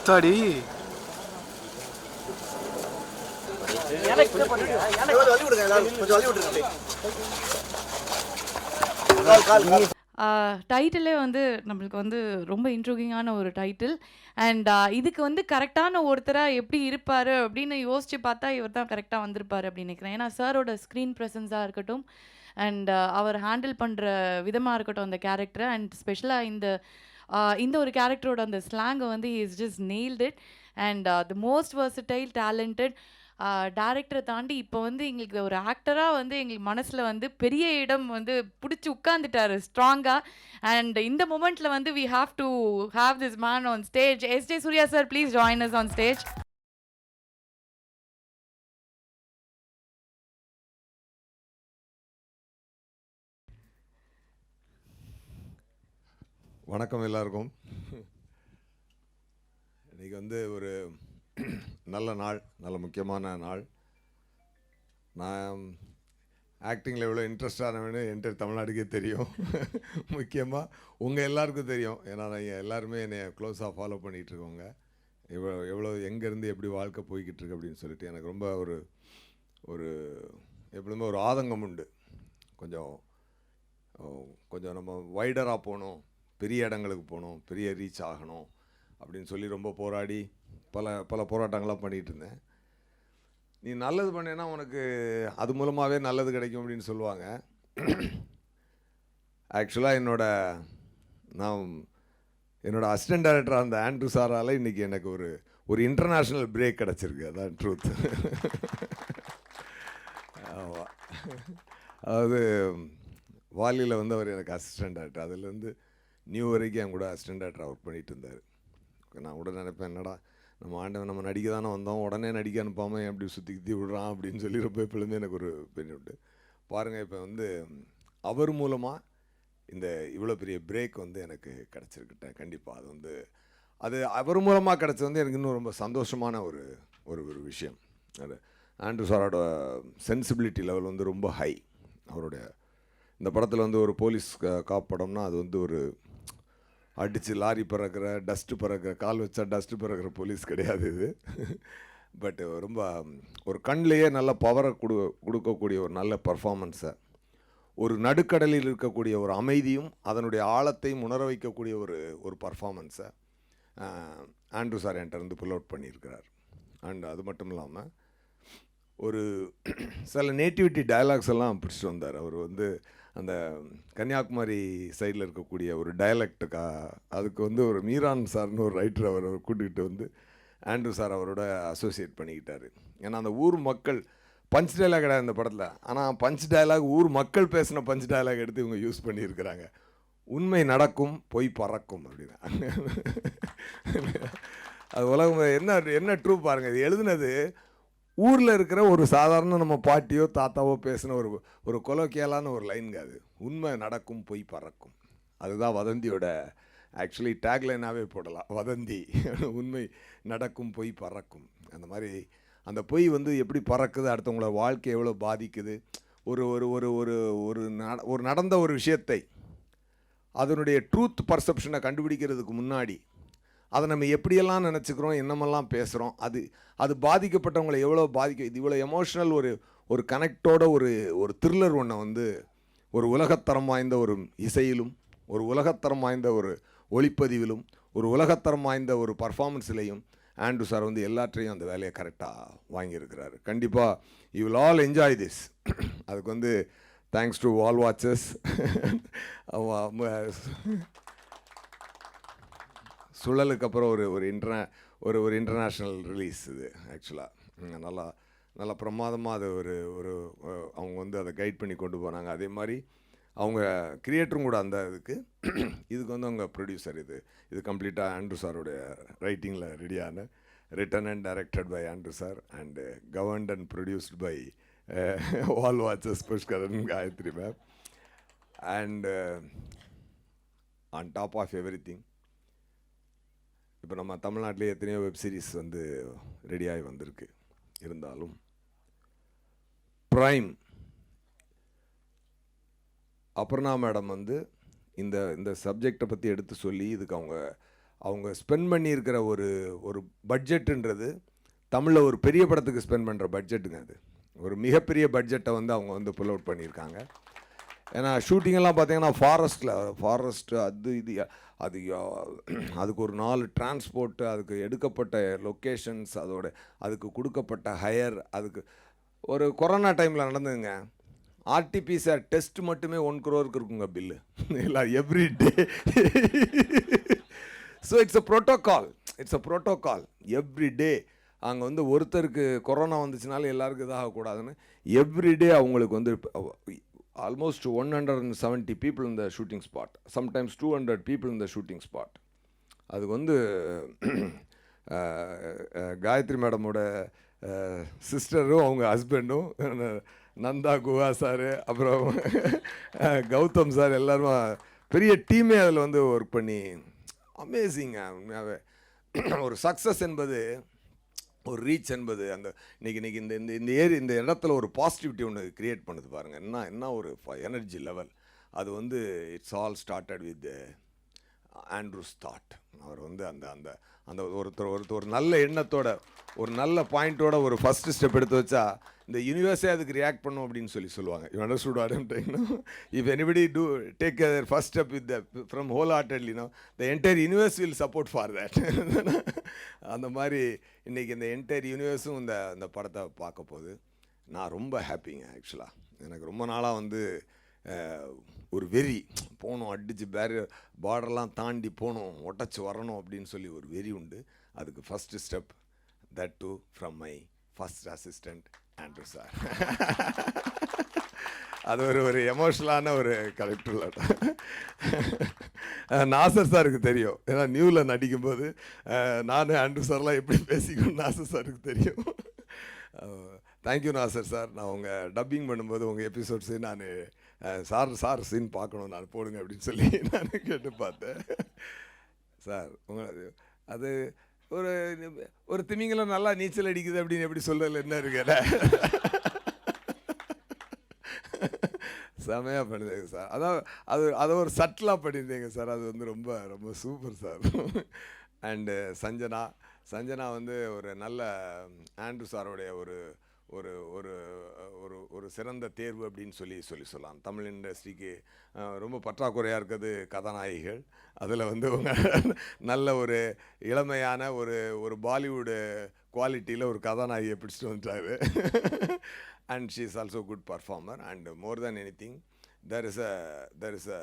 ஆத்தாடி டைட்டிலே வந்து நம்மளுக்கு வந்து ரொம்ப இன்ட்ரூகிங்கான ஒரு டைட்டில் அண்ட் இதுக்கு வந்து கரெக்டான ஒருத்தராக எப்படி இருப்பார் அப்படின்னு யோசிச்சு பார்த்தா இவர் தான் கரெக்டாக வந்திருப்பார் அப்படின்னு நினைக்கிறேன். ஏன்னா சாரோட ஸ்க்ரீன் ப்ரெசன்ஸாக இருக்கட்டும் அண்ட் அவர் ஹேண்டில் பண்ணுற விதமாக இருக்கட்டும் அந்த கேரக்டரை அண்ட் ஸ்பெஷலாக இந்த Uh, இந்த ஒரு கேரக்டரோட அந்த ஸ்லாங்கை வந்து is just nailed it and the most versatile talented டேரக்டரை uh, தாண்டி இப்போ வந்து எங்களுக்கு ஒரு ஆக்டராக வந்து எங்களுக்கு மனசில் வந்து பெரிய இடம் வந்து பிடிச்சி உட்காந்துட்டாரு ஸ்ட்ராங்காக அண்ட் இந்த மூமெண்ட்டில் வந்து we have to have this man on stage S J Suryah sir please join us on stage வணக்கம் எல்லாருக்கும். இன்றைக்கி வந்து ஒரு நல்ல நாள் நல்ல முக்கியமான நாள். நான் ஆக்டிங்கில் எவ்வளோ இன்ட்ரெஸ்டானவனு என்கிட்ட தமிழ்நாடுக்கே தெரியும். முக்கியமாக உங்கள் எல்லாருக்கும் தெரியும். ஏன்னா நீங்கள் எல்லாருமே என்னை க்ளோஸாக ஃபாலோ பண்ணிகிட்டு இருக்கோங்க. எவ்வளோ எவ்வளோ எங்கேருந்து எப்படி வாழ்க்கை போய்கிட்டு இருக்கு அப்படின்னு சொல்லிட்டு எனக்கு ரொம்ப ஒரு ஒரு எப்படியுமே ஒரு ஆதங்கம் உண்டு. கொஞ்சம் கொஞ்சம் நம்ம வைடராக போகணும். பெரிய இடங்களுக்கு போகணும் பெரிய ரீச் ஆகணும் அப்படின்னு சொல்லி ரொம்ப போராடி பல பல போராட்டங்கள்லாம் பண்ணிகிட்டு இருந்தேன். நீ நல்லது பண்ணேன்னா உனக்கு அது மூலமாகவே நல்லது கிடைக்கும் அப்படின்னு சொல்லுவாங்க. ஆக்சுவலாக என்னோட நான் என்னோடய அசிஸ்டன்ட் டைரக்டர் அந்த ஆண்ட்ரூ சாரால் இன்றைக்கி எனக்கு ஒரு ஒரு இன்டர்நேஷ்னல் பிரேக் கிடச்சிருக்கு. அதான் ட்ரூத் ஆமாம் அதாவது வாலியில் வந்து அவர் எனக்கு அசிஸ்டன்ட் டைரக்டர் அதுலேருந்து நியூ வரைக்கும் என் கூட அசிஸ்டன்ட் டைரக்டர் ஒர்க் பண்ணிட்டு இருந்தார் நான் கூட நினைப்பேன் என்னடா நம்ம ஆண்டவன் நம்ம நடிக்க தானே வந்தோம். உடனே நடிக்க அனுப்பாமல் ஏன் சுற்றி கித்தி விடுறான்? அப்படின்னு சொல்லி ரொம்ப எப்பொழுதுமே எனக்கு ஒரு பெரிய உண்டு. பாருங்கள் இப்போ வந்து அவர் மூலமாக இந்த இவ்வளோ பெரிய பிரேக் வந்து எனக்கு கிடச்சிருக்கிட்டேன் கண்டிப்பாக அது வந்து அது அவர் மூலமாக கிடச்சது வந்து எனக்கு இன்னும் ரொம்ப சந்தோஷமான ஒரு ஒரு ஒரு விஷயம். அது ஆண்ட்ரூ சாரோட சென்சிபிலிட்டி லெவல் வந்து ரொம்ப ஹை அவருடைய இந்த படத்தில் வந்து ஒரு போலீஸ் கா- அது வந்து ஒரு அடித்து லாரி பறக்கிற டஸ்ட்டு பிறக்கிற கால் வச்சா டஸ்ட்டு பிறக்கிற போலீஸ் கிடையாது இது. பட் ரொம்ப ஒரு கண்ணிலேயே நல்ல பவரை கொடு கொடுக்கக்கூடிய ஒரு நல்ல பர்ஃபாமன்ஸை ஒரு நடுக்கடலில் இருக்கக்கூடிய ஒரு அமைதியும் அதனுடைய ஆழத்தையும் உணர வைக்கக்கூடிய ஒரு ஒரு பர்ஃபாமன்ஸை ஆண்ட்ரூ சார் என்கிட்ட இருந்து புல் அவுட் பண்ணியிருக்கிறார். அண்ட் அது மட்டும் இல்லாமல் ஒரு சில நேட்டிவிட்டி டயலாக்ஸ் எல்லாம் பிடிச்சிட்டு வந்தார். அவர் வந்து அந்த கன்னியாகுமரி சைடில் இருக்கக்கூடிய ஒரு டயலக்டுக்கா அதுக்கு வந்து ஒரு மீரான் சார்னு ஒரு ரைட்டர் அவர் கூட்டிகிட்டு வந்து ஆண்ட்ரூ சார் அவரோட அசோசியேட் பண்ணிக்கிட்டார். ஏன்னா அந்த ஊர் மக்கள் பஞ்ச் டயலாக் கிடையாது அந்த படத்தில். ஆனால் பஞ்ச் டயலாக் ஊர் மக்கள் பேசின பஞ்ச் டயலாக் எடுத்து இவங்க யூஸ் பண்ணியிருக்கிறாங்க. உண்மை நடக்கும் பொய் பறக்கும் அப்படின்னா. அது உலகம் என்ன என்ன ட்ரூ பாருங்கள் இது எழுதுனது ஊரில் இருக்கிற ஒரு சாதாரண நம்ம பாட்டியோ தாத்தாவோ பேசின ஒரு ஒரு கொலோக்கியலான ஒரு லைனுங்க அது. உண்மை நடக்கும் பொய் பறக்கும். அதுதான் வதந்தியோட ஆக்சுவலி டேக்லைனாகவே போடலாம். வதந்தி. உண்மை நடக்கும் பொய் பறக்கும். அந்த மாதிரி அந்த பொய் வந்து எப்படி பறக்குது அடுத்தவங்களோட வாழ்க்கை எவ்வளோ பாதிக்குது? ஒரு ஒரு ஒரு ஒரு ஒரு நட- ஒரு நடந்த ஒரு விஷயத்தை அதனுடைய ட்ரூத் பர்செப்ஷனை கண்டுபிடிக்கிறதுக்கு முன்னாடி அதை நம்ம எப்படியெல்லாம் நினச்சிக்கிறோம் என்னமெல்லாம் பேசுகிறோம் அது அது பாதிக்கப்பட்டவங்களை எவ்வளோ பாதிக்க இது இவ்வளோ எமோஷ்னல் ஒரு ஒரு கனெக்டோட ஒரு ஒரு த்ரில்லர் ஒன்றை வந்து ஒரு உலகத்தரம் வாய்ந்த ஒரு இசையிலும் ஒரு உலகத்தரம் வாய்ந்த ஒரு ஒளிப்பதிவிலும் ஒரு உலகத்தரம் வாய்ந்த ஒரு பர்ஃபார்மன்ஸ்லையும் ஆண்ட்ரூ சார் வந்து எல்லாற்றையும் அந்த வேலையை கரெக்டாக வாங்கியிருக்கிறாரு. கண்டிப்பாக you will all enjoy this அதுக்கு வந்து தேங்க்ஸ் டு வால் வாட்சஸ் சுழலுக்கு அப்புறம் ஒரு ஒரு இன்டர்நே ஒரு ஒரு இன்டர்நேஷ்னல் ரிலீஸ் இது ஆக்சுவலாக நல்லா நல்லா பிரமாதமாக அது ஒரு ஒரு அவங்க வந்து அதை கைட் பண்ணி கொண்டு போனாங்க. அதே மாதிரி அவங்க கிரியேட்டரும் கூட அந்த இதுக்கு இதுக்கு வந்து அவங்க ப்ரொடியூசர் இது. இது கம்ப்ளீட்டாக ஆண்ட்ரூ சாருடைய ரைட்டிங்கில் ரெடியான written and directed by Andrew sir and governed and produced by Wall watches Pushkar Gayathri ma'am and on top of everything இப்போ நம்ம தமிழ்நாட்டிலே எத்தனையோ வெப் சீரிஸ் வந்து ரெடியாகி வந்திருக்கு. இருந்தாலும் ப்ரைம் அபர்ணா மேடம் வந்து இந்த இந்த சப்ஜெக்டை பற்றி எடுத்து சொல்லி இதுக்கு அவங்க அவங்க ஸ்பெண்ட் பண்ணியிருக்கிற ஒரு ஒரு பட்ஜெட்டுன்றது தமிழில் ஒரு பெரிய படத்துக்கு ஸ்பெண்ட் பண்ணுற பட்ஜெட்டுங்க அது. ஒரு மிகப்பெரிய பட்ஜெட்டை வந்து அவங்க வந்து புல் அவுட் பண்ணியிருக்காங்க. ஏன்னா ஷூட்டிங்கெல்லாம் பார்த்தீங்கன்னா ஃபாரஸ்ட்டில் ஃபாரஸ்ட்டு அது இது அது அதுக்கு ஒரு நாலு டிரான்ஸ்போர்ட்டு அதுக்கு எடுக்கப்பட்ட லொக்கேஷன்ஸ் அதோட அதுக்கு கொடுக்கப்பட்ட ஹையர் அதுக்கு ஒரு கொரோனா டைமில் நடந்ததுங்க. ஆர்டிபிசிஆர் டெஸ்ட் மட்டுமே ஒன் குரோருக்கு இருக்குங்க பில்லு இல்லை every day so it's a protocol it's a protocol every day அங்கே வந்து ஒருத்தருக்கு கொரோனா வந்துச்சுனாலும் எல்லாருக்கும் இதாகக்கூடாதுன்னு எவ்ரி டே அவங்களுக்கு வந்து almost one hundred and seventy people இந்த shooting spot sometimes two hundred people இந்த ஷூட்டிங் ஸ்பாட் அதுக்கு வந்து காயத்ரி மேடமோட சிஸ்டரும் அவங்க ஹஸ்பண்டும் நந்தா குஹா சார் அப்புறம் கௌதம் சார் எல்லாரும் பெரிய டீமே அதில் வந்து ஒர்க் பண்ணி அமேசிங்க உண்மையாகவே ஒரு சக்ஸஸ் என்பது ஒரு ரீச் என்பது அந்த இன்றைக்கி இன்றைக்கி இந்த இந்த இந்த ஏரி இந்த இடத்துல ஒரு பாசிட்டிவிட்டி ஒன்று க்ரியேட் பண்ணுது பாருங்கள் என்ன என்ன ஒரு எனர்ஜி லெவல் அது வந்து it's all started with Andrew's thought அவர் வந்து அந்த அந்த அந்த ஒருத்தர் ஒருத்தர் ஒரு நல்ல எண்ணத்தோட ஒரு நல்ல பாயிண்ட்டோட ஒரு ஃபஸ்ட்டு ஸ்டெப் எடுத்து வச்சா இந்த யூனிவர்ஸே அதுக்கு ரியாக்ட் பண்ணும் அப்படின்னு சொல்லி சொல்லுவாங்க. You understood what I'm if anybody to take other first step with from wholeheartedly know the entire universe will support for that அந்த மாதிரி இன்றைக்கி இந்த என்டையர் யூனிவர்ஸும் இந்த இந்த படத்தை பார்க்க போகுது. நான் ரொம்ப ஹாப்பிங்க ஆக்சுவலாக எனக்கு ரொம்ப நாளாக வந்து ஒரு வெறி போகணும் அடித்து பேரியர் பார்டர்லாம் தாண்டி போகணும் உடச்சி வரணும் அப்படின்னு சொல்லி ஒரு வெறி உண்டு. அதுக்கு first step that to from my first assistant Andrew sir அது ஒரு ஒரு எமோஷ்னலான ஒரு கலெக்டர் நாசர் சாருக்கு தெரியும். ஏன்னா நியூவில் நடிக்கும்போது நான் ஆண்ட்ரூ சார்லாம் எப்படி பேசிக்கணும் நாசர் சாருக்கு தெரியும். தேங்க்யூ நாசர் சார் நான் உங்கள் டப்பிங் பண்ணும்போது உங்கள் எபிசோட்ஸு நான் சார் சார் சீன் பார்க்கணும் நான் போடுங்க அப்படின்னு சொல்லி நான் கேட்டு பார்த்தேன். சார் உங்களை அது ஒரு ஒரு திமிங்கலம் நல்லா நீச்சல் அடிக்குது அப்படின்னு எப்படி சொல்லல என்ன இருக்கிற செமையாக பண்ணிருந்தீங்க சார். அதான் அது அதை ஒரு சட்டிலாக பண்ணியிருந்தீங்க சார். அது வந்து ரொம்ப ரொம்ப super sir. And Sanjana Sanjana வந்து ஒரு நல்ல ஆண்ட்ரு சாரோடைய ஒரு ஒரு ஒரு ஒரு ஒரு சிறந்த தேர்வு அப்படின்னு சொல்லி சொல்லி சொல்லலாம். தமிழ் இண்டஸ்ட்ரிக்கு ரொம்ப பற்றாக்குறையாக இருக்கிறது கதாநாயகிகள். அதில் வந்து நல்ல ஒரு இளமையான ஒரு ஒரு பாலிவுடு குவாலிட்டியில் ஒரு கதாநாயகியை பிடிச்சிட்டு வந்துட்டாரு. And she is also good performer and more than anything there is a there is a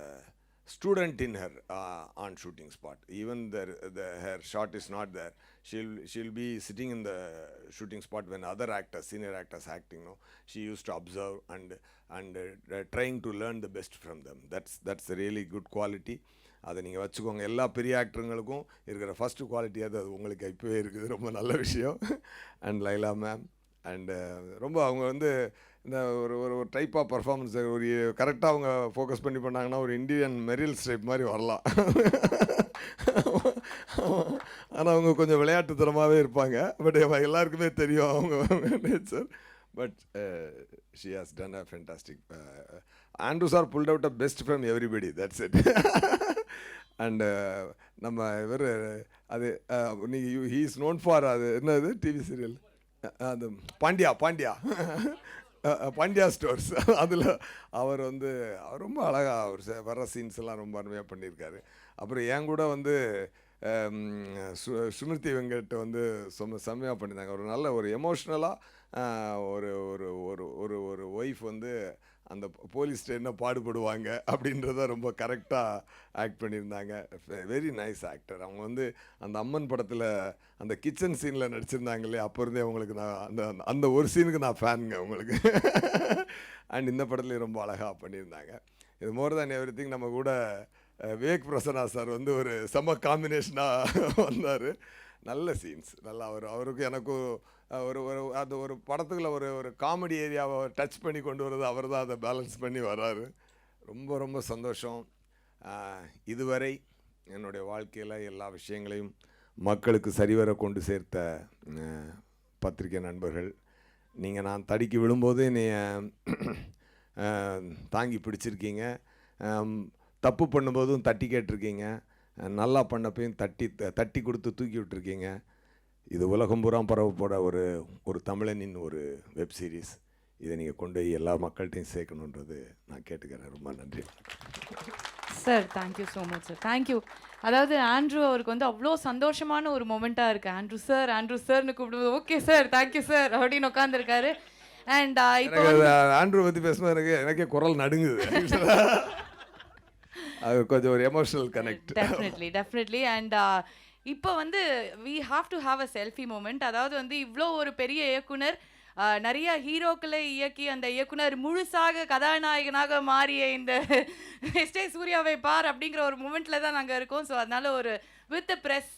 student in her uh, on shooting spot even the, the her shot is not there she'll she'll be sitting in the shooting spot when other actors senior actors acting no she used to observe and and uh, trying to learn the best from them that's that's a really good quality அதை நீங்கள் வச்சுக்கோங்க எல்லா பெரிய ஆக்டருங்களுக்கும் இருக்கிற first quality அது அது உங்களுக்கு இப்போவே இருக்குது ரொம்ப நல்ல விஷயம் அண்ட் லைலா மேம் அண்டு ரொம்ப அவங்க வந்து இந்த ஒரு ஒரு ஒரு டைப் ஆஃப் பர்ஃபார்மன்ஸ் ஒரு கரெக்டாக அவங்க ஃபோக்கஸ் பண்ணி பண்ணாங்கன்னா ஒரு இந்தியன் மெரில் ஸ்டெப் மாதிரி வரலாம். ஆனால் அவங்க கொஞ்சம் விளையாட்டுத்தனமாகவே இருப்பாங்க. பட் எல்லாருக்குமே தெரியும் அவங்க nature but she has done a fantastic Andrews are pulled out a best from everybody that's it and நம்ம இவர் அது நீங்கள் ஹீ இஸ் நோன் ஃபார் அது என்னது? டிவி சீரியல் uh, அது பாண்டியா பாண்டியா பாண்டியா ஸ்டோர்ஸ். அதில் அவர் வந்து ரொம்ப அழகாக அவர் வர சீன்ஸ்லாம் சீன்ஸ் எல்லாம் ரொம்ப அருமையாக பண்ணியிருக்காரு. அப்புறம் என் கூட வந்து சு- சுமிருதி வெங்கட் வந்து செம்ம செம்மையாக பண்ணியிருந்தாங்க. ஒரு நல்ல ஒரு எமோஷ்னலாக ஒரு ஒரு ஒரு ஒரு ஒரு ஒய்ஃப் வந்து அந்த போலீஸ்ட்டு என்ன பாடுபடுவாங்க அப்படின்றத ரொம்ப கரெக்டாக ஆக்ட் பண்ணியிருந்தாங்க. வெரி நைஸ் ஆக்டர் அவங்க வந்து அந்த அம்மன் படத்தில் அந்த கிச்சன் சீனில் நடிச்சிருந்தாங்களே அப்போ இருந்தே அவங்களுக்கு நான் அந்த அந்த ஒரு சீனுக்கு நான் ஃபேனுங்க உங்களுக்கு அண்ட் இந்த படத்துலேயும் ரொம்ப அழகாக பண்ணியிருந்தாங்க. இது மோர் தேன் எவ்ரி திங் நம்ம கூட விவேக் பிரசன்னா சார் வந்து ஒரு செம காம்பினேஷனாக வந்தார். நல்ல சீன்ஸ் நல்லா அவர் அவருக்கும் எனக்கும் ஒரு ஒரு அது ஒரு படத்துக்குள்ள ஒரு ஒரு காமெடி ஏரியாவை டச் பண்ணி கொண்டு வர்றது அவர் தான் அதை பேலன்ஸ் பண்ணி வர்றாரு. ரொம்ப ரொம்ப சந்தோஷம். இதுவரை என்னுடைய வாழ்க்கையில் எல்லா விஷயங்களையும் மக்களுக்கு சரிவர கொண்டு சேர்த்த பத்திரிகை நண்பர்கள் நீங்கள் நான் தடிக்கு விழும்போது என்னைய தாங்கி பிடிச்சிருக்கீங்க. தப்பு பண்ணும்போதும் தட்டி கேட்டிருக்கீங்க. நல்லா பண்ணப்பையும் தட்டி தட்டி கொடுத்து தூக்கி விட்டுருக்கீங்க. இது உலகம் பூரா பரவப்போட ஒரு ஒரு தமிழனின் ஒரு வெப் சீரிஸ் இதை நீங்கள் கொண்டு போய் எல்லா மக்கள்கிட்டையும் சேர்க்கணுன்றது நான் கேட்டுக்கிறேன். ரொம்ப நன்றி. Sir thank you so much sir thank you அதாவது ஆண்ட்ரூ அவருக்கு வந்து அவ்வளோ சந்தோஷமான ஒரு மொமெண்ட்டாக இருக்குது ஆண்ட்ரூ சார் ஆண்ட்ரூ சார்னு கூப்பிடுவது okay sir thank you sir அப்படின்னு உட்காந்துருக்காரு அண்ட் இப்போ எனக்கு அது ஆண்ட்ரூ பற்றி பேசும்போது எனக்கு எனக்கே குரல் நடுங்குது. அது கொஞ்சம் ஒரு emotional connect definitely definitely and இப்போ வந்து we have to have a selfie moment அதாவது வந்து இவ்வளோ ஒரு பெரிய இயக்குனர் நிறைய ஹீரோக்களை இயக்கி அந்த இயக்குனர் முழுசாக கதாநாயகனாக மாறிய இந்த எஸ்டே சூர்யாவை பார் அப்படிங்கிற ஒரு மூமெண்ட்டில் தான் நாங்கள் இருக்கோம். ஸோ அதனால ஒரு with press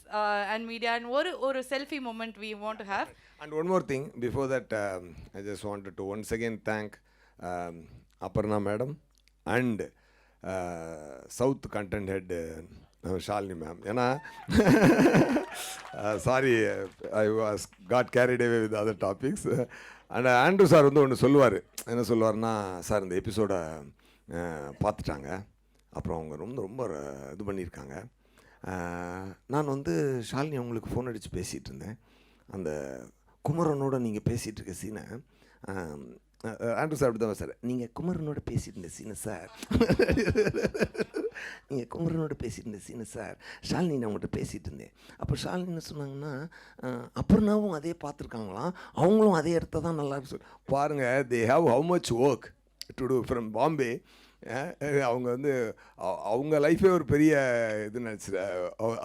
and media and ஒரு ஒரு selfie moment we want to have and one more thing before that I just just to once again thank Aparna madam and south content head Shalini ma'am ஏன்னா sorry I was got carried away with other topics and Andrew sir வந்து ஒன்று சொல்லுவார். என்ன சொல்லுவார்னா sir இந்த எபிசோடை பார்த்துட்டாங்க. அப்புறம் அவங்க ரொம்ப ரொம்ப இது பண்ணியிருக்காங்க. நான் வந்து ஷாலினி அவங்களுக்கு ஃபோன் அடித்து பேசிகிட்டு இருந்தேன். அந்த குமரனோட நீங்கள் பேசிகிட்டு இருக்க சீனை ஆண்ட்ரூ சார் அப்படி தான் சார் நீங்கள் குமரனோட பேசிட்டு இருந்த சீனை சார் நீங்கள் குமரனோட பேசியிருந்தேன் இருந்த சார் ஷாலினி நான் உங்கள்கிட்ட பேசிகிட்டு இருந்தேன். அப்போ ஷாலினி என்ன சொன்னாங்கன்னா அஹ், அதே பார்த்துருக்காங்களாம். அவங்களும் அதே இடத்த தான் நல்லா இருக்கு. சொல் பாருங்கள் they have how much work to do from Bombay அவங்க வந்து அவங்க லைஃபே ஒரு பெரிய இது நினச்சி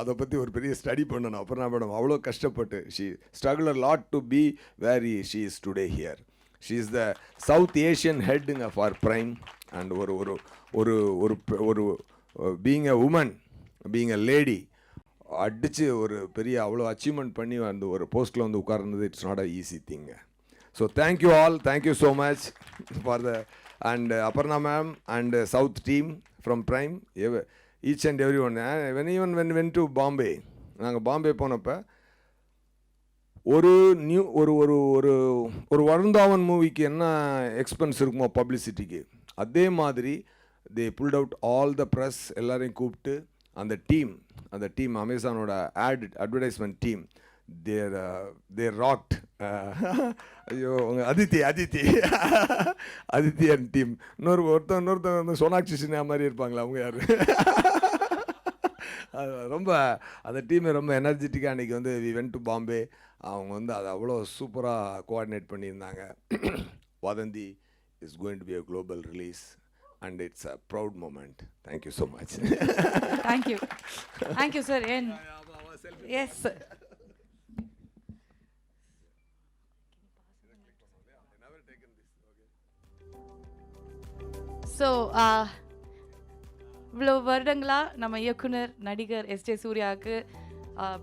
அதை பற்றி ஒரு பெரிய ஸ்டடி பண்ணணும். அப்புறம் மேடம் அவ்வளோ கஷ்டப்பட்டு she struggle lot to be very she is today here she is the south Asian ஹெட்டுங்க for Prime and ஒரு ஒரு ஒரு ஒரு ஒரு being a woman being a lady அடித்து ஒரு பெரிய அவ்வளோ அச்சீவ்மெண்ட் பண்ணி அந்த ஒரு போஸ்ட்டில் வந்து உட்கார்ந்தது it's not a easy thing so thank you all thank you so much for the and Aparna ma'am and south team from Prime each and every one when even when when to Bombay நாங்கள் பாம்பே போனப்போ ஒரு new ஒரு ஒரு ஒரு ஒரு வருந்தாவன் மூவிக்கு என்ன expense இருக்குமோ பப்ளிசிட்டிக்கு அதே மாதிரி they pulled out all the press எல்லாரையும் கூப்பிட்டு அந்த டீம் அந்த team அமேசானோட ad advertisement team there there rocked ஐயோ உங்கள் அதித்தி அதித்தி அதித்தி அண்ட் டீம் இன்னொரு ஒருத்தன் இன்னொருத்தன் வந்து சோனாக்ஷி சின்ன மாதிரி இருப்பாங்களா அவங்க யார்? ரொம்ப அந்த டீம் ரொம்ப எனர்ஜெட்டிக்காக அன்றைக்கி வந்து வி வென் டு பாம்பே அவங்க வந்து அதை அவ்வளோ சூப்பராக கோஆர்டினேட் பண்ணியிருந்தாங்க. Vadhandhi is going to be a global release and it's a proud moment thank you so much thank you thank you sir N S sir so இவ்வளோ வருடங்களாக நம்ம இயக்குனர் நடிகர் எஸ் ஜே சூர்யாவுக்கு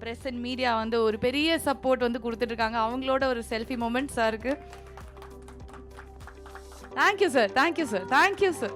ப்ரெஸ் அண்ட் மீடியா வந்து ஒரு பெரிய support வந்து கொடுத்துட்ருக்காங்க அவங்களோட ஒரு செல்ஃபி மூமெண்ட் சாருக்கு thank you sir thank you sir thank you sir